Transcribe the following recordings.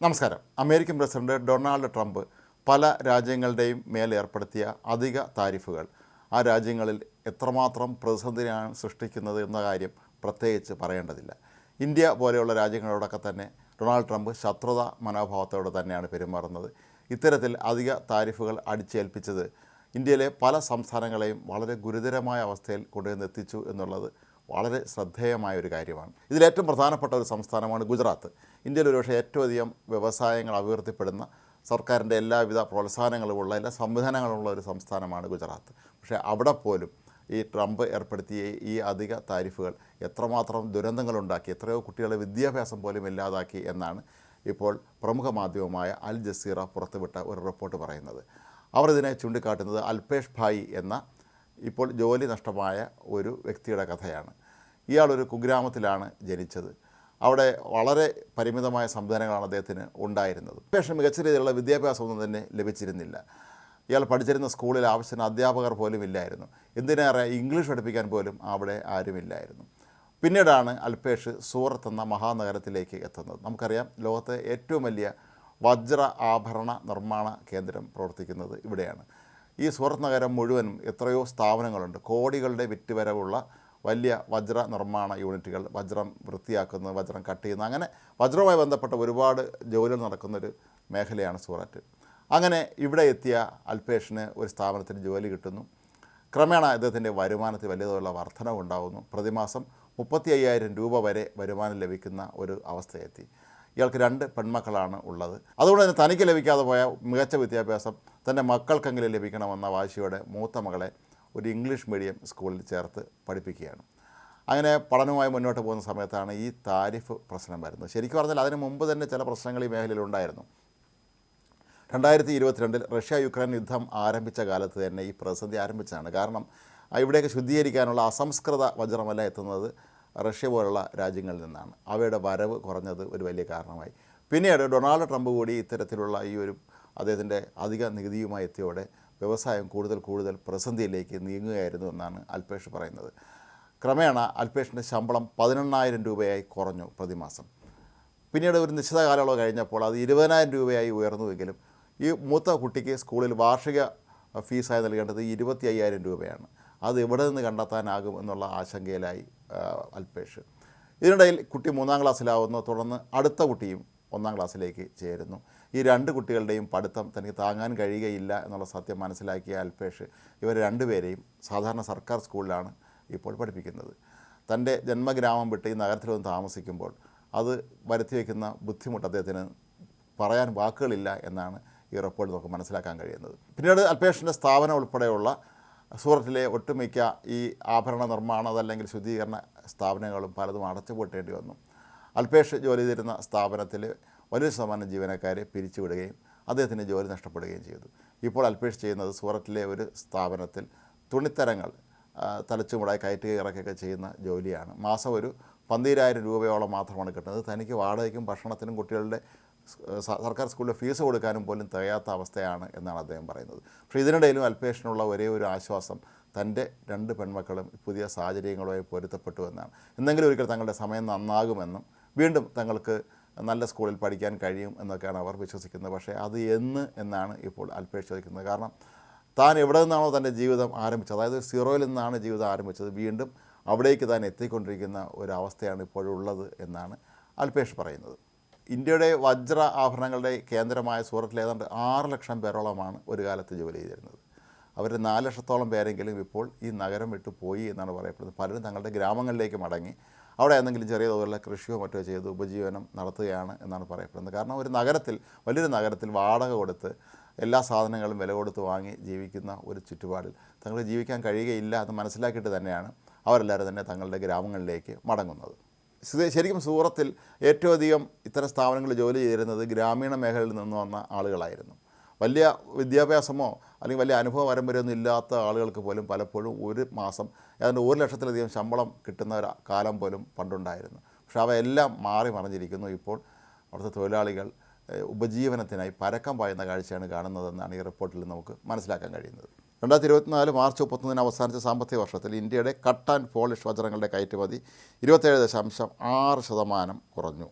നമസ്കാരം. American president Donald Trump പല രാജ്യങ്ങളുടെയും മേൽ ഏർപ്പെടുത്തിയ അധിക താരിഫുകൾ. ആ രാജ്യങ്ങളിൽ എത്രമാത്രം പ്രതിസന്ധിയാണ് സൃഷ്ടിക്കുന്നത് എന്ന കാര്യം പ്രത്യേകിച്ച് പറയേണ്ടതില്ല. ഇന്ത്യ പോലെയുള്ള രാജ്യങ്ങളോടൊക്കെ തന്നെ ഡൊണാൾഡ് ട്രംപ് ശത്രുത മനോഭാവത്തോടെ തന്നെയാണ് പെരുമാറുന്നത്. ഇത്തരത്തിൽ അധിക താരിഫുകൾ അടിച്ചേൽപ്പിച്ചത് ഇന്ത്യയിലെ പല സംസ്ഥാനങ്ങളെയും വളരെ ഗുരുതരമായ അവസ്ഥയിൽ കൊണ്ടുവന്നെത്തിച്ചു എന്നുള്ളത് വളരെ ശ്രദ്ധേയമായ ഒരു കാര്യമാണ്. ഇതിലേറ്റവും പ്രധാനപ്പെട്ട ഒരു സംസ്ഥാനമാണ് ഗുജറാത്ത്. ഇന്ത്യയിൽ ഒരുപക്ഷെ ഏറ്റവും അധികം വ്യവസായങ്ങൾ അഭിവൃദ്ധിപ്പെടുന്ന സർക്കാരിന്റെ എല്ലാവിധ പ്രോത്സാഹനങ്ങളുമുള്ള എല്ലാ സംവിധാനങ്ങളുമുള്ള ഒരു സംസ്ഥാനമാണ് ഗുജറാത്ത്. പക്ഷേ അവിടെ പോലും ഈ ട്രംപ് ഏർപ്പെടുത്തിയ ഈ അധിക താരിഫുകൾ എത്രമാത്രം ദുരന്തങ്ങളുണ്ടാക്കി എത്രയോ കുട്ടികളുടെ വിദ്യാഭ്യാസം പോലും ഇല്ലാതാക്കി എന്നാണ് ഇപ്പോൾ പ്രമുഖ മാധ്യമമായ അൽ ജസീറ പുറത്തുവിട്ട ഒരു റിപ്പോർട്ട് പറയുന്നത്. അവർ ഇതിനെ ചൂണ്ടിക്കാട്ടുന്നത് അൽപേഷ് ഭായി എന്ന ഇപ്പോൾ ജോലി നഷ്ടമായ ഒരു വ്യക്തിയുടെ കഥയാണ്. ഇയാളൊരു കുഗ്രാമത്തിലാണ് ജനിച്ചത്. അവിടെ വളരെ പരിമിതമായ സംവിധാനങ്ങളാണ് അദ്ദേഹത്തിന് ഉണ്ടായിരുന്നത്. പക്ഷേ മികച്ച രീതിയിലുള്ള വിദ്യാഭ്യാസമൊന്നും തന്നെ ലഭിച്ചിരുന്നില്ല. ഇയാൾ പഠിച്ചിരുന്ന സ്കൂളിൽ ആവശ്യത്തിന് അധ്യാപകർ പോലും ഇല്ലായിരുന്നു. എന്തിനേറെ ഇംഗ്ലീഷ് പഠിപ്പിക്കാൻ പോലും അവിടെ ആരുമില്ലായിരുന്നു. പിന്നീടാണ് അൽപേഷ് സൂറത്ത് എന്ന മഹാനഗരത്തിലേക്ക് എത്തുന്നത്. നമുക്കറിയാം ലോകത്തെ ഏറ്റവും വലിയ വജ്ര ആഭരണ നിർമ്മാണ കേന്ദ്രം പ്രവർത്തിക്കുന്നത് ഇവിടെയാണ്. ഈ സൂറത്ത് നഗരം മുഴുവനും എത്രയോ സ്ഥാപനങ്ങളുണ്ട്. കോടികളുടെ വിറ്റുവരവുള്ള വലിയ വജ്ര നിർമ്മാണ യൂണിറ്റുകൾ വജ്രം വൃത്തിയാക്കുന്നത് വജ്രം കട്ട് ചെയ്യുന്ന അങ്ങനെ വജ്രവുമായി ബന്ധപ്പെട്ട ഒരുപാട് ജോലികൾ നടക്കുന്നൊരു മേഖലയാണ് സൂററ്റ്. അങ്ങനെ ഇവിടെ എത്തിയ അൽപേഷിന് ഒരു സ്ഥാപനത്തിൽ ജോലി കിട്ടുന്നു. ക്രമേണ അദ്ദേഹത്തിന്റെ വരുമാനത്തിൽ വലിയ തോതിലുള്ള വർധനവ് ഉണ്ടാകുന്നു പ്രതിമാസം മുപ്പത്തി അയ്യായിരം രൂപ വരെ വരുമാനം ലഭിക്കുന്ന ഒരു അവസ്ഥയെത്തി. ഇയാൾക്ക് രണ്ട് പെൺമക്കളാണ് ഉള്ളത്. അതുകൊണ്ട് തന്നെ തനിക്ക് ലഭിക്കാതെ പോയ മികച്ച വിദ്യാഭ്യാസം തന്റെ മക്കൾക്കെങ്കിലും ലഭിക്കണമെന്ന വാശിയോടെ മൂത്ത മകളെ ഒരു ഇംഗ്ലീഷ് മീഡിയം സ്കൂളിൽ ചേർത്ത് പഠിപ്പിക്കുകയാണ്. അങ്ങനെ പഠനവുമായി മുന്നോട്ട് പോകുന്ന സമയത്താണ് ഈ താരിഫ് പ്രശ്നം വരുന്നത്. ശരിക്കും പറഞ്ഞാൽ അതിന് മുമ്പ് തന്നെ ചില പ്രശ്നങ്ങൾ ഈ മേഖലയിൽ ഉണ്ടായിരുന്നു. രണ്ടായിരത്തി ഇരുപത്തിരണ്ടിൽ റഷ്യ യുക്രൈൻ യുദ്ധം ആരംഭിച്ച കാലത്ത് തന്നെ ഈ പ്രതിസന്ധി ആരംഭിച്ചതാണ്. കാരണം ഇവിടെയൊക്കെ ശുദ്ധീകരിക്കാനുള്ള അസംസ്കൃത വജ്രമല്ല എത്തുന്നത് റഷ്യ പോലുള്ള രാജ്യങ്ങളിൽ നിന്നാണ്. അവയുടെ വരവ് കുറഞ്ഞത് ഒരു വലിയ കാരണമായി. പിന്നീട് ഡൊണാൾഡ് ട്രംപ് കൂടി ഇത്തരത്തിലുള്ള ഈ ഒരു അദ്ദേഹത്തിന്റെ അധിക നികുതിയുമായി എത്തിയോടെ വ്യവസായം കൂടുതൽ കൂടുതൽ പ്രതിസന്ധിയിലേക്ക് നീങ്ങുകയായിരുന്നു എന്നാണ് അൽപേഷ് പറയുന്നത്. ക്രമേണ അൽപേഷിന്റെ ശമ്പളം പതിനെണ്ണായിരം രൂപയായി കുറഞ്ഞു പ്രതിമാസം. പിന്നീട് ഒരു നിശ്ചിത കാലയളവ് കഴിഞ്ഞപ്പോൾ അത് ഇരുപതിനായിരം രൂപയായി ഉയർന്നുവെങ്കിലും ഈ മൂത്ത കുട്ടിക്ക് സ്കൂളിൽ വാർഷിക ഫീസായി നൽകേണ്ടത് ഇരുപത്തി അയ്യായിരം രൂപയാണ്. അത് എവിടെ നിന്ന് കണ്ടെത്താനാകും എന്നുള്ള ആശങ്കയിലായി അൽപേഷ്. ഇതിനിടയിൽ കുട്ടി മൂന്നാം ക്ലാസ്സിലാവുന്നു. തുടർന്ന് അടുത്ത കുട്ടിയും ഒന്നാം ക്ലാസ്സിലേക്ക് ചേരുന്നു. ഈ രണ്ട് കുട്ടികളുടെയും പഠിത്തം തനിക്ക് താങ്ങാൻ കഴിയുകയില്ല എന്നുള്ള സത്യം മനസ്സിലാക്കിയ അൽപേഷ് ഇവർ രണ്ടുപേരെയും സാധാരണ സർക്കാർ സ്കൂളിലാണ് ഇപ്പോൾ പഠിപ്പിക്കുന്നത്. തന്റെ ജന്മഗ്രാമം വിട്ട് ഈ നഗരത്തിൽ വന്ന് താമസിക്കുമ്പോൾ അത് വരുത്തി വയ്ക്കുന്ന ബുദ്ധിമുട്ട് അദ്ദേഹത്തിന് പറയാൻ വാക്കുകളില്ല എന്നാണ് ഈ റിപ്പോർട്ട് നമുക്ക് മനസ്സിലാക്കാൻ കഴിയുന്നത്. പിന്നീട് അൽപേഷിന്റെ സ്ഥാപനം ഉൾപ്പെടെയുള്ള സൂറത്തിലെ ഒട്ടുമിക്ക ഈ ആഭരണ നിർമ്മാണം അതല്ലെങ്കിൽ ശുദ്ധീകരണ സ്ഥാപനങ്ങളും പലതും അടച്ചുപൂട്ടേണ്ടി വന്നു. അൽപേഷ് ജോലി ചെയ്തിരുന്ന സ്ഥാപനത്തിൽ വലിയ ശതമാനം ജീവനക്കാരെ പിരിച്ചുവിടുകയും അദ്ദേഹത്തിന് ജോലി നഷ്ടപ്പെടുകയും ചെയ്തു. ഇപ്പോൾ അൽപേഷ് ചെയ്യുന്നത് സൂറത്തിലെ ഒരു സ്ഥാപനത്തിൽ തുണിത്തരങ്ങൾ തലച്ചുമുടായി കയറ്റുകയും ഇറക്കുകയൊക്കെ ചെയ്യുന്ന ജോലിയാണ്. മാസം ഒരു പന്തീരായിരം രൂപയോളം മാത്രമാണ് കിട്ടുന്നത്. തനിക്ക് വാടകയ്ക്കും ഭക്ഷണത്തിനും കുട്ടികളുടെ സർക്കാർ സ്കൂളിലെ ഫീസ് കൊടുക്കാനും പോലും തികയാത്ത അവസ്ഥയാണ് എന്നാണ് അദ്ദേഹം പറയുന്നത്. പക്ഷേ ഇതിനിടയിലും അൽപേഷിനുള്ള ഒരേ ഒരു ആശ്വാസം തന്റെ രണ്ട് പെൺമക്കളും പുതിയ സാഹചര്യങ്ങളുമായി പൊരുത്തപ്പെട്ടു എന്നാണ്. എന്തെങ്കിലും ഒരിക്കൽ തങ്ങളുടെ സമയം നന്നാകുമെന്നും വീണ്ടും തങ്ങൾക്ക് നല്ല സ്കൂളിൽ പഠിക്കാൻ കഴിയും എന്നൊക്കെയാണ് അവർ വിശ്വസിക്കുന്നത്. പക്ഷേ അത് എന്ന് എന്നാണ് ഇപ്പോൾ അൽപേഷ് ചോദിക്കുന്നത്. കാരണം താൻ എവിടെ നിന്നാണോ തന്റെ ജീവിതം ആരംഭിച്ചത്? അതായത് സീറോയിൽ നിന്നാണ് ജീവിതം ആരംഭിച്ചത്. വീണ്ടും അവിടേക്ക് താൻ എത്തിക്കൊണ്ടിരിക്കുന്ന ഒരവസ്ഥയാണ് ഇപ്പോഴുള്ളത് എന്നാണ് അൽപേഷ് പറയുന്നത്. ഇന്ത്യയുടെ വജ്ര ആഭരണങ്ങളുടെ കേന്ദ്രമായ സൂറത്തിൽ ഏതാണ്ട് ആറ് ലക്ഷം പേരോളമാണ് ഒരു കാലത്ത് ജോലി ചെയ്തിരുന്നത്. അവർ നാല് ലക്ഷത്തോളം പേരെങ്കിലും ഇപ്പോൾ ഈ നഗരം വിട്ടു പോയി എന്നാണ് പറയപ്പെടുന്നത്. പലരും തങ്ങളുടെ ഗ്രാമങ്ങളിലേക്ക് മടങ്ങി. അവിടെ എന്തെങ്കിലും ചെറിയ തോതിലുള്ള കൃഷിയോ മറ്റോ ചെയ്ത് ഉപജീവനം നടത്തുകയാണ് എന്നാണ് പറയപ്പെടുന്നത്. കാരണം ഒരു നഗരത്തിൽ വലിയൊരു നഗരത്തിൽ വാടക കൊടുത്ത് എല്ലാ സാധനങ്ങളും വില കൊടുത്ത് വാങ്ങി ജീവിക്കുന്ന ഒരു ചുറ്റുപാടിൽ തങ്ങൾക്ക് ജീവിക്കാൻ കഴിയുകയില്ല എന്ന് മനസ്സിലാക്കിയിട്ട് തന്നെയാണ് അവരെല്ലാവരും തന്നെ തങ്ങളുടെ ഗ്രാമങ്ങളിലേക്ക് മടങ്ങുന്നത്. ശരിക്കും സൂറത്തിൽ ഏറ്റവും അധികം ഇത്തരം സ്ഥാപനങ്ങളിൽ ജോലി ചെയ്തിരുന്നത് ഗ്രാമീണ മേഖലയിൽ നിന്ന് വന്ന ആളുകളായിരുന്നു. വലിയ വിദ്യാഭ്യാസമോ അല്ലെങ്കിൽ വലിയ അനുഭവ പരമ്പരയൊന്നും ഇല്ലാത്ത ആളുകൾക്ക് പോലും പലപ്പോഴും ഒരു മാസം ഏതാണ്ട് ഒരു ലക്ഷത്തിലധികം ശമ്പളം കിട്ടുന്ന ഒരു കാലം പോലും പണ്ടുണ്ടായിരുന്നു. പക്ഷേ അവയെല്ലാം മാറി മറിഞ്ഞിരിക്കുന്നു. ഇപ്പോൾ അവിടുത്തെ തൊഴിലാളികൾ ഉപജീവനത്തിനായി പരക്കം പായുന്ന കാഴ്ചയാണ് കാണുന്നതെന്നാണ് ഈ റിപ്പോർട്ടിൽ നമുക്ക് മനസ്സിലാക്കാൻ കഴിയുന്നത്. രണ്ടായിരത്തി ഇരുപത്തിനാല് മാർച്ച് മുപ്പത്തൊന്നിന് അവസാനിച്ച സാമ്പത്തിക വർഷത്തിൽ ഇന്ത്യയുടെ കട്ട് ആൻഡ് പോളിഷ് വജ്രങ്ങളുടെ കയറ്റുമതി ഇരുപത്തേഴ് ദശാംശം ആറ് ശതമാനം കുറഞ്ഞു.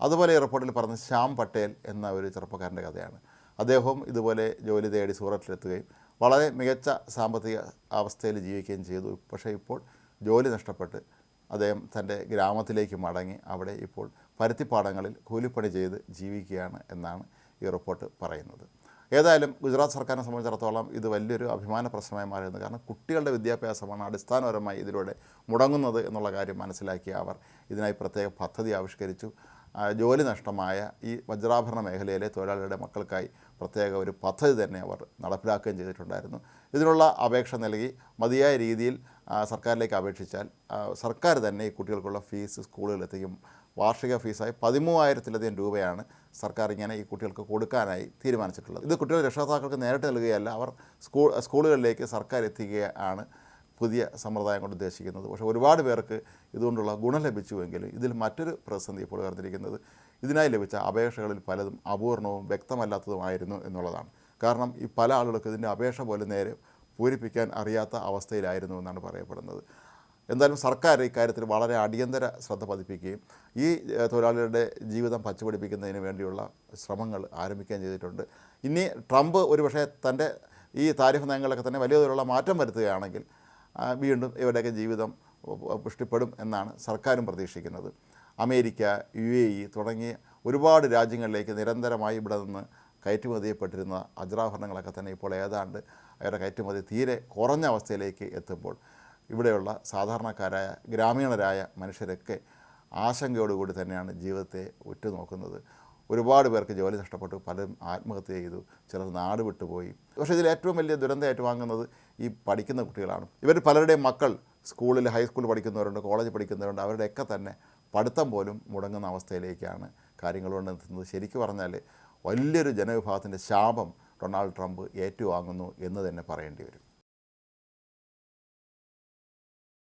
അതുപോലെ ഈ റിപ്പോർട്ടിൽ പറഞ്ഞ ശ്യാം പട്ടേൽ എന്ന ഒരു ചെറുപ്പക്കാരന്റെ കഥയാണ്. അദ്ദേഹവും ഇതുപോലെ ജോലി തേടി സൂറത്തിലെത്തുകയും വളരെ മികച്ച സാമ്പത്തിക അവസ്ഥയിൽ ജീവിക്കുകയും ചെയ്തു. പക്ഷേ ഇപ്പോൾ ജോലി നഷ്ടപ്പെട്ട് അദ്ദേഹം തന്റെ ഗ്രാമത്തിലേക്ക് മടങ്ങി അവിടെ ഇപ്പോൾ പരുത്തിപ്പാടങ്ങളിൽ കൂലിപ്പണി ചെയ്ത് ജീവിക്കുകയാണ് എന്നാണ് ഈ റിപ്പോർട്ട് പറയുന്നത്. ഏതായാലും ഗുജറാത്ത് സർക്കാരിനെ സംബന്ധിച്ചിടത്തോളം ഇത് വലിയൊരു അഭിമാന പ്രശ്നമായി മാറിയിരുന്നു. കാരണം കുട്ടികളുടെ വിദ്യാഭ്യാസമാണ് അടിസ്ഥാനപരമായി ഇതിലൂടെ മുടങ്ങുന്നത് എന്നുള്ള കാര്യം മനസ്സിലാക്കി അവർ ഇതിനായി പ്രത്യേക പദ്ധതി ആവിഷ്കരിച്ചു. ജോലി നഷ്ടമായ ഈ വജ്രാഭരണ മേഖലയിലെ തൊഴിലാളികളുടെ മക്കൾക്കായി പ്രത്യേക ഒരു പദ്ധതി തന്നെ അവർ നടപ്പിലാക്കുകയും ചെയ്തിട്ടുണ്ടായിരുന്നു. ഇതിനുള്ള അപേക്ഷ നൽകി മതിയായ രീതിയിൽ സർക്കാരിലേക്ക് അപേക്ഷിച്ചാൽ സർക്കാർ തന്നെ ഈ കുട്ടികൾക്കുള്ള ഫീസ് സ്കൂളുകളിലെത്തിക്കും വാർഷിക ഫീസായി പതിമൂവായിരത്തിലധികം രൂപയാണ് സർക്കാർ ഇങ്ങനെ ഈ കുട്ടികൾക്ക് കൊടുക്കാനായി തീരുമാനിച്ചിട്ടുള്ളത്. ഇത് കുട്ടികളുടെ രക്ഷകർത്താക്കൾക്ക് നേരിട്ട് നൽകുകയല്ല അവർ സ്കൂൾ സ്കൂളുകളിലേക്ക് സർക്കാർ എത്തിക്കുകയാണ് പുതിയ സമ്പ്രദായം കൊണ്ട് ഉദ്ദേശിക്കുന്നത്. പക്ഷേ ഒരുപാട് പേർക്ക് ഇതുകൊണ്ടുള്ള ഗുണം ലഭിച്ചുവെങ്കിലും ഇതിൽ മറ്റൊരു പ്രതിസന്ധി ഇപ്പോൾ ഉയർന്നിരിക്കുന്നത് ഇതിനായി ലഭിച്ച അപേക്ഷകളിൽ പലതും അപൂർണവും വ്യക്തമല്ലാത്തതുമായിരുന്നു എന്നുള്ളതാണ്. കാരണം ഈ പല ആളുകൾക്ക് ഇതിന്റെ അപേക്ഷ പോലെ നേരെ പൂരിപ്പിക്കാൻ അറിയാത്ത അവസ്ഥയിലായിരുന്നു എന്നാണ് പറയപ്പെടുന്നത്. എന്തായാലും സർക്കാർ ഇക്കാര്യത്തിൽ വളരെ അടിയന്തര ശ്രദ്ധ പതിപ്പിക്കുകയും ഈ തൊഴിലാളികളുടെ ജീവിതം പച്ചപിടിപ്പിക്കുന്നതിന് വേണ്ടിയുള്ള ശ്രമങ്ങൾ ആരംഭിക്കുകയും ചെയ്തിട്ടുണ്ട്. ഇനി ട്രംപ് ഒരുപക്ഷെ തന്റെ ഈ താരിഫ് നയങ്ങളിലൊക്കെ തന്നെ വലിയ തോതിലുള്ള മാറ്റം വരുത്തുകയാണെങ്കിൽ വീണ്ടും ഇവരുടെയൊക്കെ ജീവിതം പുഷ്ടിപ്പെടും എന്നാണ് സർക്കാരും പ്രതീക്ഷിക്കുന്നത്. അമേരിക്ക യു എ ഇ തുടങ്ങിയ ഒരുപാട് രാജ്യങ്ങളിലേക്ക് നിരന്തരമായി ഇവിടെ നിന്ന് കയറ്റുമതി ചെയ്യപ്പെട്ടിരുന്ന അജ്രാഭരണങ്ങളൊക്കെ തന്നെ ഇപ്പോൾ ഏതാണ്ട് അവരുടെ കയറ്റുമതി തീരെ കുറഞ്ഞ അവസ്ഥയിലേക്ക് എത്തുമ്പോൾ ഇവിടെയുള്ള സാധാരണക്കാരായ ഗ്രാമീണരായ മനുഷ്യരൊക്കെ ആശങ്കയോടുകൂടി തന്നെയാണ് ജീവിതത്തെ ഉറ്റുനോക്കുന്നത്. ഒരുപാട് പേർക്ക് ജോലി നഷ്ടപ്പെട്ടു പലരും ആത്മഹത്യ ചെയ്തു ചിലർ നാട് വിട്ടുപോയി. പക്ഷേ ഇതിൽ ഏറ്റവും വലിയ ദുരന്തം വാങ്ങുന്നത് ഈ പഠിക്കുന്ന കുട്ടികളാണ്. ഇവർ പലരുടെയും മക്കൾ സ്കൂളിൽ ഹൈസ്കൂളിൽ പഠിക്കുന്നവരുണ്ട് കോളേജിൽ പഠിക്കുന്നവരുണ്ട് അവരുടെയൊക്കെ തന്നെ പഠിത്തം പോലും മുടങ്ങുന്ന അവസ്ഥയിലേക്കാണ് കാര്യങ്ങൾ കൊണ്ടെത്തുന്നത്. ശരിക്കും പറഞ്ഞാൽ വലിയൊരു ജനവിഭാഗത്തിന്റെ ശാപം ഡൊണാൾഡ് ട്രംപ് ഏറ്റുവാങ്ങുന്നു എന്ന് തന്നെ പറയേണ്ടി വരും.